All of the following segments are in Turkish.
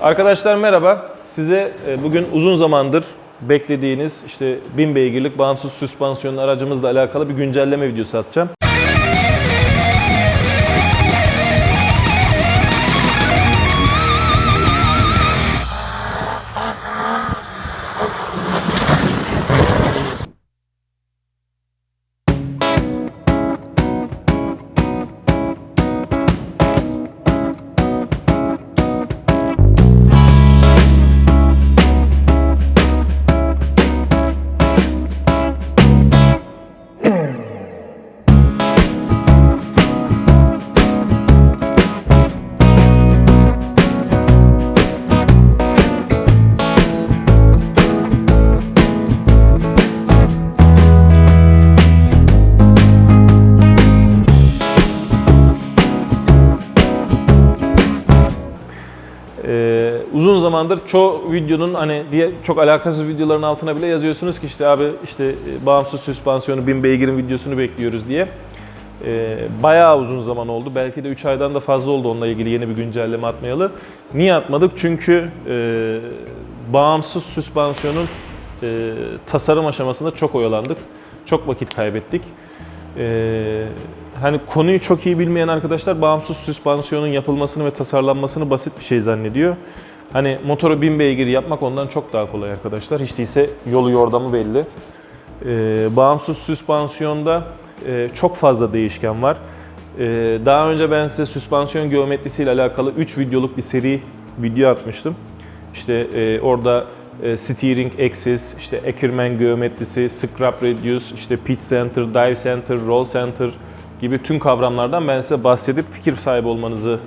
Arkadaşlar merhaba. Size e, bugün uzun zamandır beklediğiniz işte 1000 beygirlik bağımsız süspansiyonlu aracımızla alakalı bir güncelleme videosu atacağım. Zamandır çoğu videonun hani diye çok alakasız videoların altına bile yazıyorsunuz ki işte abi işte e, bağımsız süspansiyonu 1000 beygirin videosunu bekliyoruz diye. Ee, bayağı uzun zaman oldu. Belki de 3 aydan da fazla oldu onunla ilgili yeni bir güncelleme atmayalı. Niye atmadık? Çünkü e, bağımsız süspansiyonun e, tasarım aşamasında çok oyalandık. Çok vakit kaybettik. Ee, hani konuyu çok iyi bilmeyen arkadaşlar bağımsız süspansiyonun yapılmasını ve tasarlanmasını basit bir şey zannediyor. Hani motoru 1000 beygir yapmak ondan çok daha kolay arkadaşlar. Hiç değilse yolu yordamı belli. Ee, bağımsız süspansiyonda e, çok fazla değişken var. Ee, daha önce ben size süspansiyon geometrisiyle alakalı 3 videoluk bir seri video atmıştım. İşte e, orada e, steering axis, işte Ackermann geometrisi, scrap radius, işte pitch center, dive center, roll center gibi tüm kavramlardan ben size bahsedip fikir sahibi olmanızı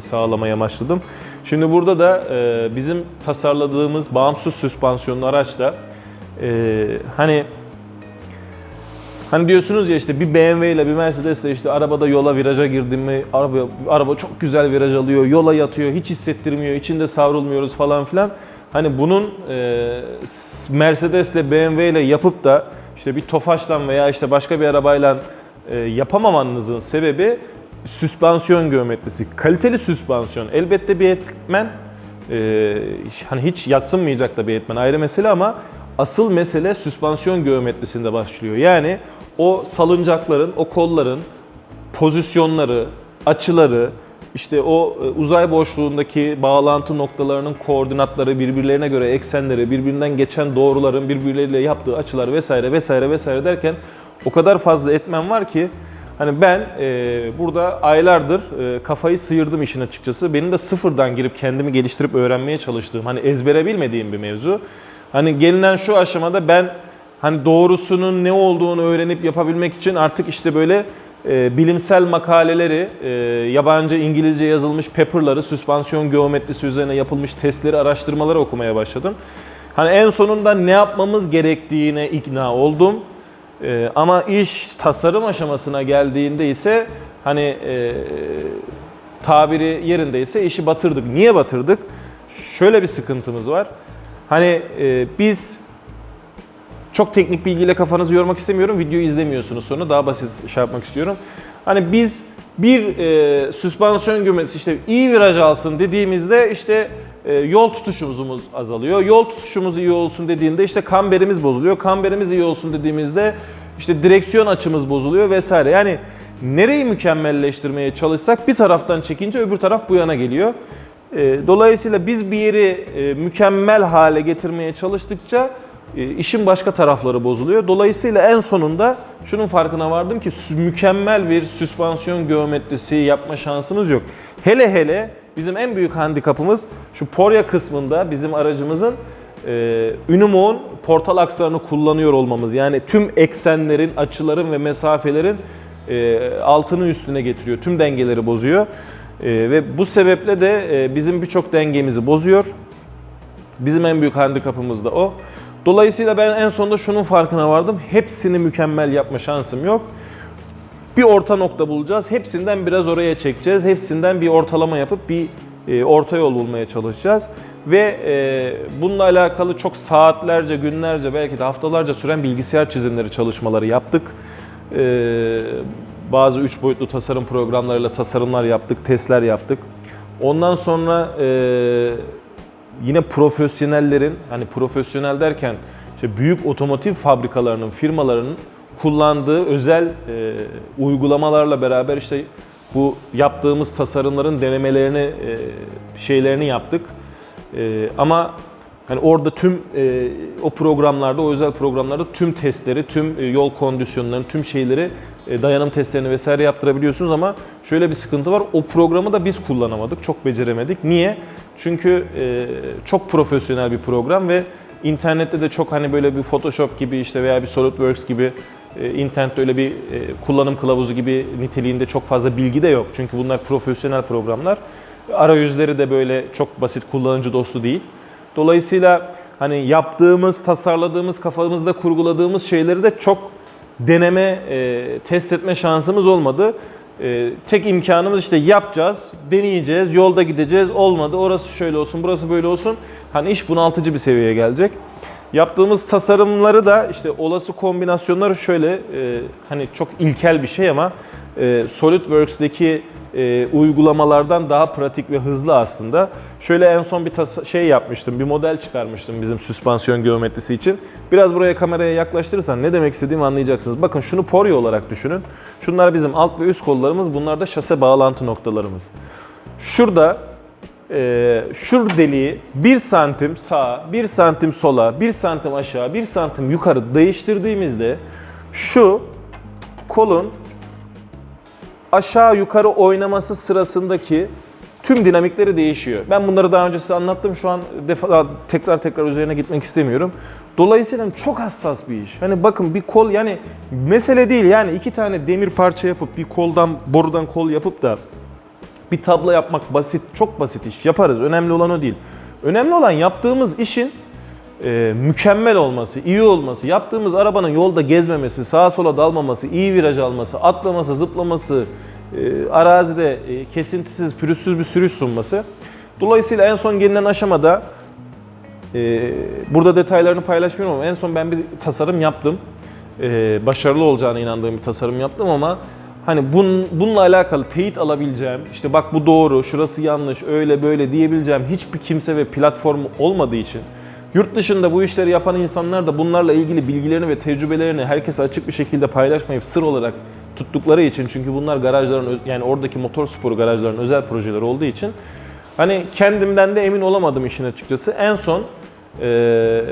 sağlamaya amaçladım. Şimdi burada da e, bizim tasarladığımız bağımsız süspansiyonlu araçla e, hani Hani diyorsunuz ya işte bir BMW ile bir Mercedes ile işte arabada yola viraja girdim mi araba araba çok güzel viraj alıyor, yola yatıyor, hiç hissettirmiyor, içinde savrulmuyoruz falan filan. Hani bunun e, Mercedes ile BMW ile yapıp da işte bir Tofaş'la veya işte başka bir arabayla e, yapamamanızın sebebi süspansiyon geometrisi. Kaliteli süspansiyon elbette bir etmen. E, hani hiç yatsınmayacak da bir etmen ayrı mesele ama asıl mesele süspansiyon geometrisinde başlıyor. Yani o salıncakların, o kolların pozisyonları, açıları, işte o e, uzay boşluğundaki bağlantı noktalarının koordinatları, birbirlerine göre eksenleri, birbirinden geçen doğruların birbirleriyle yaptığı açılar vesaire vesaire vesaire derken o kadar fazla etmen var ki hani ben e, burada aylardır e, kafayı sıyırdım işin açıkçası. Benim de sıfırdan girip kendimi geliştirip öğrenmeye çalıştığım hani ezbere bilmediğim bir mevzu. Hani gelinen şu aşamada ben hani doğrusunun ne olduğunu öğrenip yapabilmek için artık işte böyle e, bilimsel makaleleri, e, yabancı İngilizce yazılmış paperları, süspansiyon geometrisi üzerine yapılmış testleri, araştırmaları okumaya başladım. Hani en sonunda ne yapmamız gerektiğine ikna oldum. E, ama iş tasarım aşamasına geldiğinde ise hani e, tabiri yerindeyse işi batırdık. Niye batırdık? Şöyle bir sıkıntımız var. Hani e, biz çok teknik bilgiyle kafanızı yormak istemiyorum. Videoyu izlemiyorsunuz sonra daha basit şey yapmak istiyorum. Hani biz bir e, süspansiyon gömesi işte iyi viraj alsın dediğimizde işte e, yol tutuşumuz azalıyor. Yol tutuşumuz iyi olsun dediğinde işte kamberimiz bozuluyor. Kamberimiz iyi olsun dediğimizde işte direksiyon açımız bozuluyor vesaire. Yani nereyi mükemmelleştirmeye çalışsak bir taraftan çekince öbür taraf bu yana geliyor. E, dolayısıyla biz bir yeri e, mükemmel hale getirmeye çalıştıkça işin başka tarafları bozuluyor. Dolayısıyla en sonunda şunun farkına vardım ki mükemmel bir süspansiyon geometrisi yapma şansınız yok. Hele hele bizim en büyük handikapımız şu porya kısmında bizim aracımızın e, Unimog'un portal akslarını kullanıyor olmamız. Yani tüm eksenlerin, açıların ve mesafelerin e, altını üstüne getiriyor. Tüm dengeleri bozuyor. E, ve bu sebeple de e, bizim birçok dengemizi bozuyor. Bizim en büyük handikapımız da o. Dolayısıyla ben en sonunda şunun farkına vardım. Hepsini mükemmel yapma şansım yok. Bir orta nokta bulacağız. Hepsinden biraz oraya çekeceğiz. Hepsinden bir ortalama yapıp bir e, orta yol bulmaya çalışacağız. Ve e, bununla alakalı çok saatlerce, günlerce, belki de haftalarca süren bilgisayar çizimleri çalışmaları yaptık. E, bazı üç boyutlu tasarım programlarıyla tasarımlar yaptık, testler yaptık. Ondan sonra yine profesyonellerin hani profesyonel derken işte büyük otomotiv fabrikalarının firmalarının kullandığı özel e, uygulamalarla beraber işte bu yaptığımız tasarımların denemelerini e, şeylerini yaptık. E, ama hani orada tüm e, o programlarda, o özel programlarda tüm testleri, tüm e, yol kondisyonlarını, tüm şeyleri dayanım testlerini vesaire yaptırabiliyorsunuz ama şöyle bir sıkıntı var. O programı da biz kullanamadık, çok beceremedik. Niye? Çünkü e, çok profesyonel bir program ve internette de çok hani böyle bir Photoshop gibi işte veya bir SolidWorks gibi e, internette öyle bir e, kullanım kılavuzu gibi niteliğinde çok fazla bilgi de yok. Çünkü bunlar profesyonel programlar. Arayüzleri de böyle çok basit kullanıcı dostu değil. Dolayısıyla hani yaptığımız, tasarladığımız, kafamızda kurguladığımız şeyleri de çok deneme, e, test etme şansımız olmadı. E, tek imkanımız işte yapacağız, deneyeceğiz, yolda gideceğiz. Olmadı, orası şöyle olsun, burası böyle olsun. Hani iş bunaltıcı bir seviyeye gelecek. Yaptığımız tasarımları da işte olası kombinasyonları şöyle e, hani çok ilkel bir şey ama e, SolidWorks'deki e, uygulamalardan daha pratik ve hızlı aslında. Şöyle en son bir şey yapmıştım, bir model çıkarmıştım bizim süspansiyon geometrisi için. Biraz buraya kameraya yaklaştırırsan ne demek istediğimi anlayacaksınız. Bakın şunu Porio olarak düşünün. Şunlar bizim alt ve üst kollarımız, bunlar da şase bağlantı noktalarımız. Şurada e, şur deliği 1 santim sağa, 1 santim sola, 1 santim aşağı, 1 santim yukarı değiştirdiğimizde şu kolun aşağı yukarı oynaması sırasındaki tüm dinamikleri değişiyor. Ben bunları daha önce size anlattım. Şu an defa, tekrar tekrar üzerine gitmek istemiyorum. Dolayısıyla çok hassas bir iş. Hani bakın bir kol yani mesele değil yani iki tane demir parça yapıp bir koldan borudan kol yapıp da bir tablo yapmak basit, çok basit iş. Yaparız. Önemli olan o değil. Önemli olan yaptığımız işin e, mükemmel olması, iyi olması, yaptığımız arabanın yolda gezmemesi, sağa sola dalmaması, iyi viraj alması, atlaması, zıplaması, e, arazide e, kesintisiz, pürüzsüz bir sürüş sunması. Dolayısıyla en son gelinen aşamada e, burada detaylarını paylaşmıyorum ama en son ben bir tasarım yaptım. E, başarılı olacağına inandığım bir tasarım yaptım ama hani bun, bununla alakalı teyit alabileceğim, işte bak bu doğru, şurası yanlış, öyle böyle diyebileceğim hiçbir kimse ve platformu olmadığı için Yurt dışında bu işleri yapan insanlar da bunlarla ilgili bilgilerini ve tecrübelerini herkese açık bir şekilde paylaşmayıp sır olarak tuttukları için çünkü bunlar garajların yani oradaki motor sporu garajların özel projeleri olduğu için hani kendimden de emin olamadım işin açıkçası. En son eee,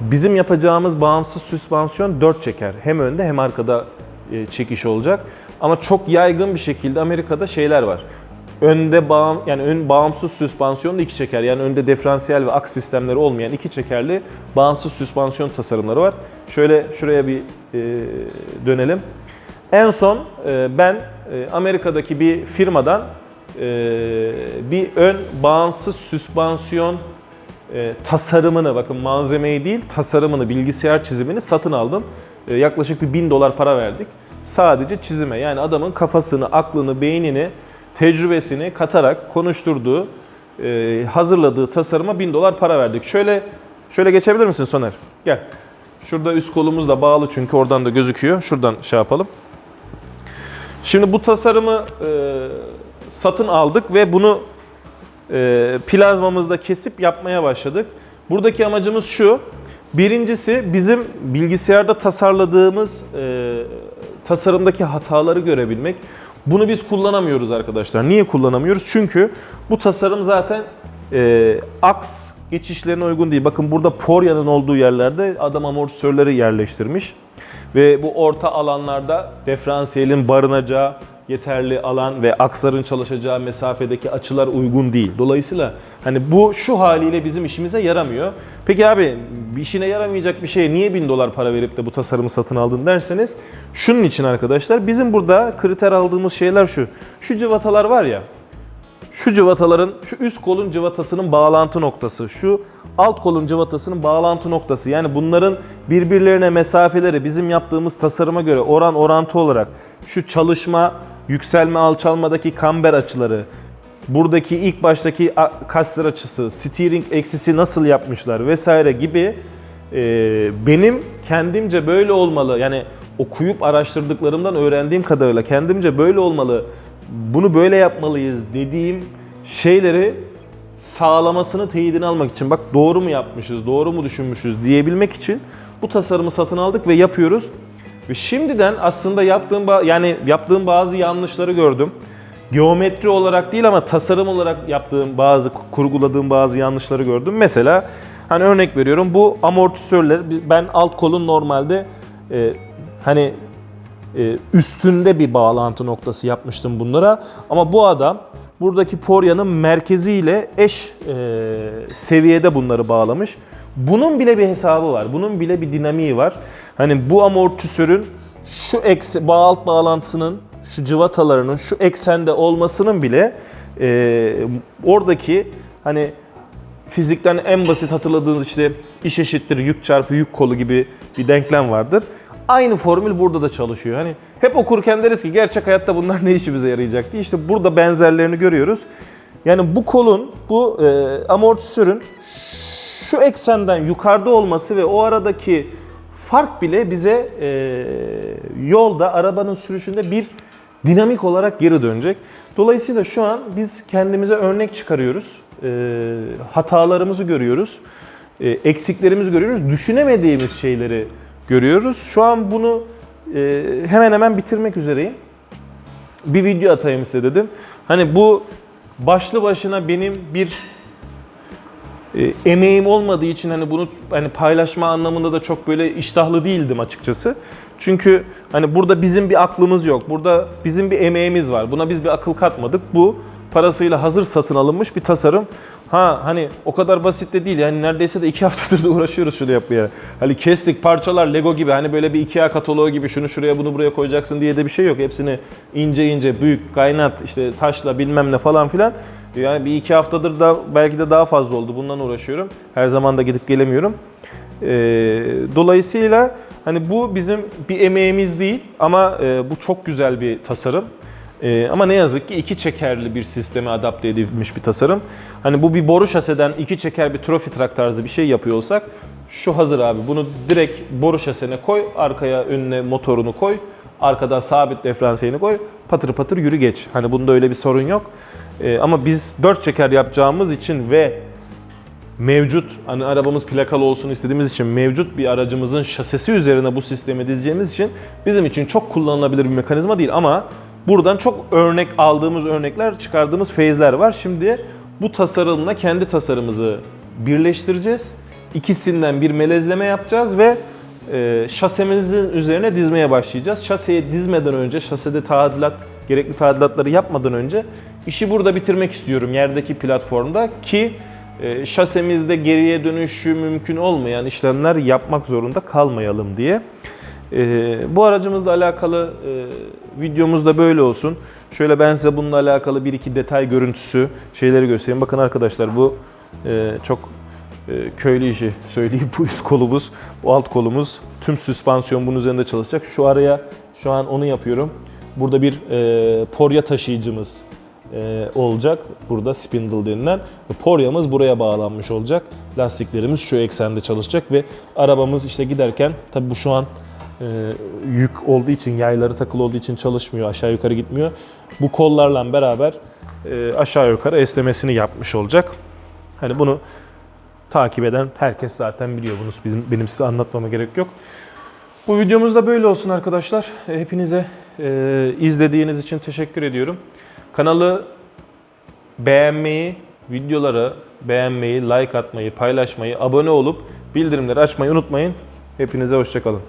bizim yapacağımız bağımsız süspansiyon 4 çeker. Hem önde hem arkada çekiş olacak. Ama çok yaygın bir şekilde Amerika'da şeyler var. Önde bağım yani ön bağımsız süspansiyon da iki çeker. Yani önde diferansiyel ve aks sistemleri olmayan iki çekerli bağımsız süspansiyon tasarımları var. Şöyle şuraya bir e, dönelim. En son e, ben e, Amerika'daki bir firmadan e, bir ön bağımsız süspansiyon e, tasarımını bakın malzemeyi değil tasarımını bilgisayar çizimini satın aldım. E, yaklaşık bir bin dolar para verdik. Sadece çizime yani adamın kafasını, aklını, beynini, tecrübesini katarak konuşturduğu, e, hazırladığı tasarıma bin dolar para verdik. Şöyle şöyle geçebilir misin Soner? Gel. Şurada üst kolumuz da bağlı çünkü oradan da gözüküyor. Şuradan şey yapalım. Şimdi bu tasarımı e, satın aldık ve bunu e, plazmamızda kesip yapmaya başladık. Buradaki amacımız şu. Birincisi bizim bilgisayarda tasarladığımız e, tasarımdaki hataları görebilmek. Bunu biz kullanamıyoruz arkadaşlar. Niye kullanamıyoruz? Çünkü bu tasarım zaten e, aks geçişlerine uygun değil. Bakın burada poryanın olduğu yerlerde adam amortisörleri yerleştirmiş. Ve bu orta alanlarda diferansiyelin barınacağı yeterli alan ve aksların çalışacağı mesafedeki açılar uygun değil. Dolayısıyla hani bu şu haliyle bizim işimize yaramıyor. Peki abi işine yaramayacak bir şeye niye 1000 dolar para verip de bu tasarımı satın aldın derseniz şunun için arkadaşlar bizim burada kriter aldığımız şeyler şu. Şu cıvatalar var ya şu cıvataların, şu üst kolun cıvatasının bağlantı noktası, şu alt kolun cıvatasının bağlantı noktası. Yani bunların birbirlerine mesafeleri bizim yaptığımız tasarıma göre oran orantı olarak şu çalışma, yükselme, alçalmadaki kamber açıları, buradaki ilk baştaki kaslar açısı, steering eksisi nasıl yapmışlar vesaire gibi e, benim kendimce böyle olmalı yani okuyup araştırdıklarımdan öğrendiğim kadarıyla kendimce böyle olmalı bunu böyle yapmalıyız dediğim şeyleri sağlamasını teyidini almak için bak doğru mu yapmışız, doğru mu düşünmüşüz diyebilmek için bu tasarımı satın aldık ve yapıyoruz. Ve şimdiden aslında yaptığım yani yaptığım bazı yanlışları gördüm. Geometri olarak değil ama tasarım olarak yaptığım bazı kurguladığım bazı yanlışları gördüm. Mesela hani örnek veriyorum bu amortisörler ben alt kolun normalde e, hani e, üstünde bir bağlantı noktası yapmıştım bunlara. Ama bu adam buradaki poryanın merkeziyle eş e, seviyede bunları bağlamış. Bunun bile bir hesabı var. Bunun bile bir dinamiği var. Hani bu amortisörün şu ekse, bağ alt bağlantısının şu cıvatalarının şu eksende olmasının bile e, oradaki hani fizikten en basit hatırladığınız işte iş eşittir yük çarpı yük kolu gibi bir denklem vardır. Aynı formül burada da çalışıyor. Hani hep okurken deriz ki gerçek hayatta bunlar ne işimize yarayacak diye. İşte burada benzerlerini görüyoruz. Yani bu kolun, bu e, amortisörün şu eksenden yukarıda olması ve o aradaki fark bile bize e, yolda, arabanın sürüşünde bir dinamik olarak geri dönecek. Dolayısıyla şu an biz kendimize örnek çıkarıyoruz. E, hatalarımızı görüyoruz. E, eksiklerimizi görüyoruz. Düşünemediğimiz şeyleri görüyoruz. Şu an bunu e, hemen hemen bitirmek üzereyim. Bir video atayım size dedim. Hani bu başlı başına benim bir e, emeğim olmadığı için hani bunu hani paylaşma anlamında da çok böyle iştahlı değildim açıkçası. Çünkü hani burada bizim bir aklımız yok. Burada bizim bir emeğimiz var. Buna biz bir akıl katmadık. Bu parasıyla hazır satın alınmış bir tasarım. Ha hani o kadar basit de değil. Yani neredeyse de iki haftadır da uğraşıyoruz şunu yapmaya. Hani kestik parçalar Lego gibi hani böyle bir Ikea kataloğu gibi şunu şuraya bunu buraya koyacaksın diye de bir şey yok. Hepsini ince ince büyük kaynat işte taşla bilmem ne falan filan. Yani bir iki haftadır da belki de daha fazla oldu. Bundan uğraşıyorum. Her zaman da gidip gelemiyorum. Ee, dolayısıyla hani bu bizim bir emeğimiz değil ama e, bu çok güzel bir tasarım. Ee, ama ne yazık ki iki çekerli bir sisteme adapte edilmiş bir tasarım. Hani bu bir boru şaseden iki çeker bir trofi trak tarzı bir şey yapıyor olsak şu hazır abi. Bunu direkt boru şasene koy, arkaya önüne motorunu koy, arkadan sabit diferansiyelini koy, patır patır yürü geç. Hani bunda öyle bir sorun yok. Ee, ama biz dört çeker yapacağımız için ve mevcut hani arabamız plakalı olsun istediğimiz için mevcut bir aracımızın şasisi üzerine bu sistemi dizeceğimiz için bizim için çok kullanılabilir bir mekanizma değil ama buradan çok örnek aldığımız örnekler çıkardığımız feyizler var. Şimdi bu tasarımla kendi tasarımımızı birleştireceğiz. İkisinden bir melezleme yapacağız ve e, şasemizin üzerine dizmeye başlayacağız. Şaseye dizmeden önce, şasede tadilat, gerekli tadilatları yapmadan önce işi burada bitirmek istiyorum yerdeki platformda ki e, şasemizde geriye dönüşü mümkün olmayan işlemler yapmak zorunda kalmayalım diye. E, bu aracımızla alakalı e, videomuz da böyle olsun. Şöyle ben size bununla alakalı bir iki detay görüntüsü şeyleri göstereyim. Bakın arkadaşlar bu çok köylü işi söyleyeyim. Bu üst kolumuz, bu alt kolumuz. Tüm süspansiyon bunun üzerinde çalışacak. Şu araya şu an onu yapıyorum. Burada bir e, porya taşıyıcımız e, olacak. Burada spindle denilen. Poryamız buraya bağlanmış olacak. Lastiklerimiz şu eksende çalışacak ve arabamız işte giderken tabi bu şu an e, yük olduğu için yayları takılı olduğu için çalışmıyor. Aşağı yukarı gitmiyor. Bu kollarla beraber e, aşağı yukarı esnemesini yapmış olacak. Hani bunu takip eden herkes zaten biliyor bunu. Bizim benim size anlatmama gerek yok. Bu videomuz da böyle olsun arkadaşlar. Hepinize e, izlediğiniz için teşekkür ediyorum. Kanalı beğenmeyi, videoları beğenmeyi, like atmayı, paylaşmayı, abone olup bildirimleri açmayı unutmayın. Hepinize hoşçakalın.